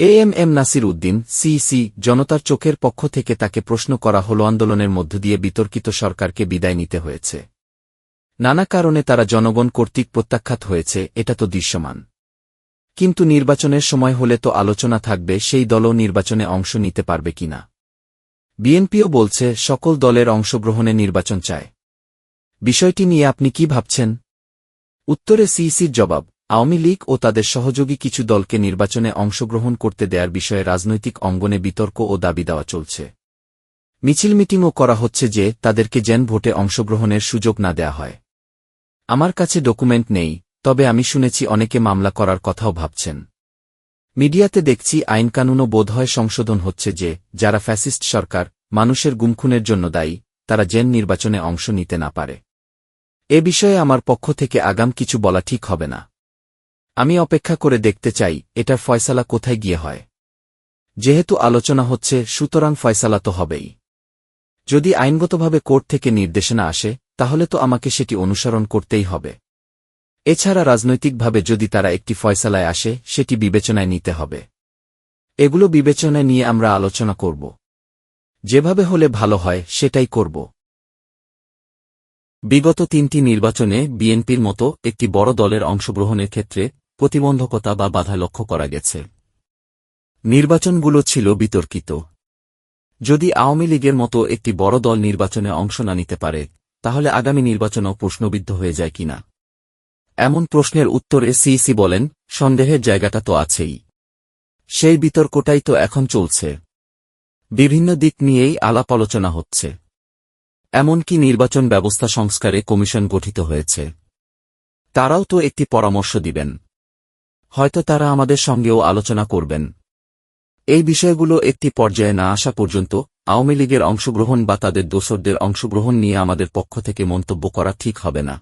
A M M Nasir Uddin CEC জনতার চোখের পক্ষ থেকে তাকে প্রশ্ন করা হল আন্দোলনের মধ্য দিয়ে বিতর্কিত সরকারকে বিদায় নিতে হয়েছে। নানা কারণে তারা জনগণ কর্তৃক প্রত্যাখ্যাত হয়েছে, এটা তো দৃশ্যমান। কিন্তু নির্বাচনের সময় হলে তো আলোচনা থাকবে, সেই দলও নির্বাচনে অংশ নিতে পারবে কিনা। বিএনপিও বলছে, সকল দলের অংশগ্রহণে নির্বাচন চায়। বিষয়টি নিয়ে আপনি কি ভাবছেন? উত্তরে সিইসির জবাব আওয়ামী লীগ ও তাদের সহযোগী কিছু দলকে নির্বাচনে অংশগ্রহণ করতে দেয়ার বিষয়ে রাজনৈতিক অঙ্গনে বিতর্ক ও দাবি দেওয়া চলছে। মিছিল মিটিংও করা হচ্ছে যে তাদেরকে জেন ভোটে অংশগ্রহণের সুযোগ না দেয়া হয়। আমার কাছে ডকুমেন্ট নেই, তবে আমি শুনেছি অনেকে মামলা করার কথাও ভাবছেন। মিডিয়াতে দেখছি আইনকানুনও বোধহয় সংশোধন হচ্ছে যে, যারা ফ্যাসিস্ট সরকার, মানুষের গুমখুনের জন্য দায়ী, তারা জেন নির্বাচনে অংশ নিতে না পারে। এ বিষয়ে আমার পক্ষ থেকে আগাম কিছু বলা ঠিক হবে না। আমি অপেক্ষা করে দেখতে চাই এটার ফয়সালা কোথায় গিয়ে হয়। যেহেতু আলোচনা হচ্ছে, সুতরাং ফয়সালা তো হবেই। যদি আইনগতভাবে কোর্ট থেকে নির্দেশনা আসে, তাহলে তো আমাকে সেটি অনুসরণ করতেই হবে। এছাড়া রাজনৈতিকভাবে যদি তারা একটি ফয়সালায় আসে, সেটি বিবেচনায় নিতে হবে। এগুলো বিবেচনায় নিয়ে আমরা আলোচনা করব। যেভাবে হলে ভালো হয়, সেটাই করব। বিগত তিনটি নির্বাচনে বিএনপির মতো একটি বড় দলের অংশগ্রহণের ক্ষেত্রে প্রতিবন্ধকতা বা বাধা লক্ষ্য করা গেছে। নির্বাচনগুলো ছিল বিতর্কিত। যদি আওয়ামী লীগের মতো একটি বড় দল নির্বাচনে অংশ না নিতে পারে, তাহলে আগামী নির্বাচনও প্রশ্নবিদ্ধ হয়ে যায় কিনা? এমন প্রশ্নের উত্তরে সিইসি বলেন, সন্দেহের জায়গাটা তো আছেই। সেই বিতর্কটাই তো এখন চলছে। বিভিন্ন দিক নিয়েই আলাপ আলোচনা হচ্ছে। এমনকি নির্বাচন ব্যবস্থা সংস্কারে কমিশন গঠিত হয়েছে। তারাও তো একটি পরামর্শ দিবেন। হয়তো তারা আমাদের সঙ্গেও আলোচনা করবেন। এই বিষয়গুলো একটি পর্যায়ে না আসা পর্যন্ত আওয়ামী লীগের অংশগ্রহণ বা তাদের দোসরদের অংশগ্রহণ নিয়ে আমাদের পক্ষ থেকে মন্তব্য করা ঠিক হবে না।